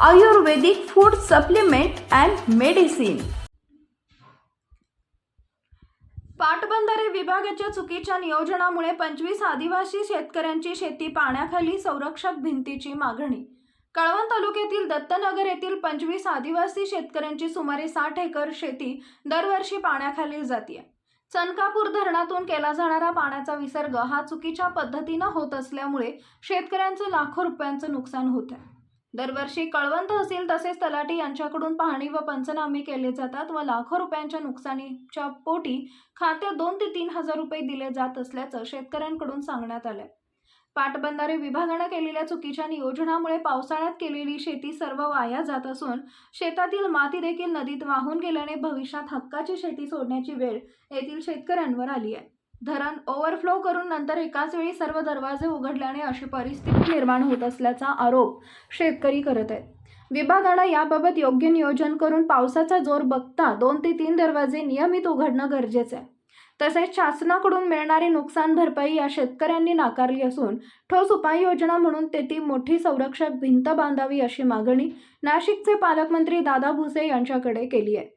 Ayurvedic food supplement and medicine पाटबंधारे विभागाच्या चुकीच्या नियोजनामुळे पंचवीस आदिवासी शेतकऱ्यांची शेती पाण्याखाली संरक्षक भिंतीची मागणी. कळवण तालुक्यातील दत्तनगर येथील पंचवीस आदिवासी शेतकऱ्यांची सुमारे साठ एकर शेती दरवर्षी पाण्याखाली जाते चनकापूर धरणातून केला जाणारा पाण्याचा विसर्ग हा चुकीच्या पद्धतीनं होत असल्यामुळे शेतकऱ्यांचं लाखो रुपयांचं नुकसान होत आहे दरवर्षी कळवण तहसील तसेच तलाठी यांच्याकडून पाहणी व पंचनामे केले जातात व लाखो रुपयांच्या नुकसानीच्या पोटी खात्यात दोन ते तीन हजार रुपये दिले जात असल्याचं शेतकऱ्यांकडून सांगण्यात आलंय. पाटबंधारे विभागानं केलेल्या चुकीच्या नियोजनामुळे पावसाळ्यात केलेली शेती सर्व वाया जात असून शेतातील माती देखील नदीत वाहून गेल्याने भविष्यात हक्काची शेती सोडण्याची वेळ येथील शेतकऱ्यांवर आली आहे. धरण ओव्हरफ्लो करून नंतर एकाच वेळी सर्व दरवाजे उघडल्याने अशी परिस्थिती निर्माण होत असल्याचा आरोप शेतकरी करत आहेत. विभागानं याबाबत योग्य नियोजन करून पावसाचा जोर बघता दोन ते तीन दरवाजे नियमित उघडणं गरजेचं आहे. तसेच शासनाकडून मिळणारी नुकसान भरपाई या शेतकऱ्यांनी नाकारली असून ठोस उपाययोजना म्हणून तेथे मोठी संरक्षक भिंत बांधावी अशी मागणी नाशिकचे पालकमंत्री दादा भुसे यांच्याकडे केली आहे.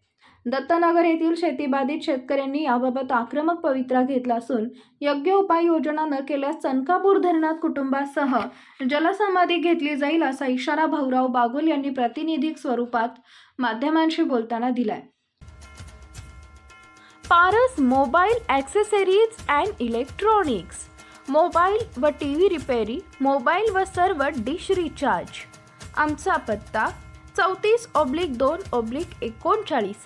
दत्तनगर येथील शेतीबाधित शेतकऱ्यांनी याबाबत आक्रमक पवित्रा घेतला असून योग्य उपाययोजना न केल्यास चनकापूर धरणात कुटुंबासह जलसमाधी घेतली जाईल असा इशारा भाऊराव बागुल यांनी प्रातिनिधिक स्वरूपात माध्यमांशी बोलताना दिलाय. Paras mobile accessories and electronics. Mobile व टी व्ही रिपेरी मोबाईल व सर्व डिश रिचार्ज. आमचा पत्ता चौतीस ऑब्लिक दोन ऑब्लिक एकोणचाळीस.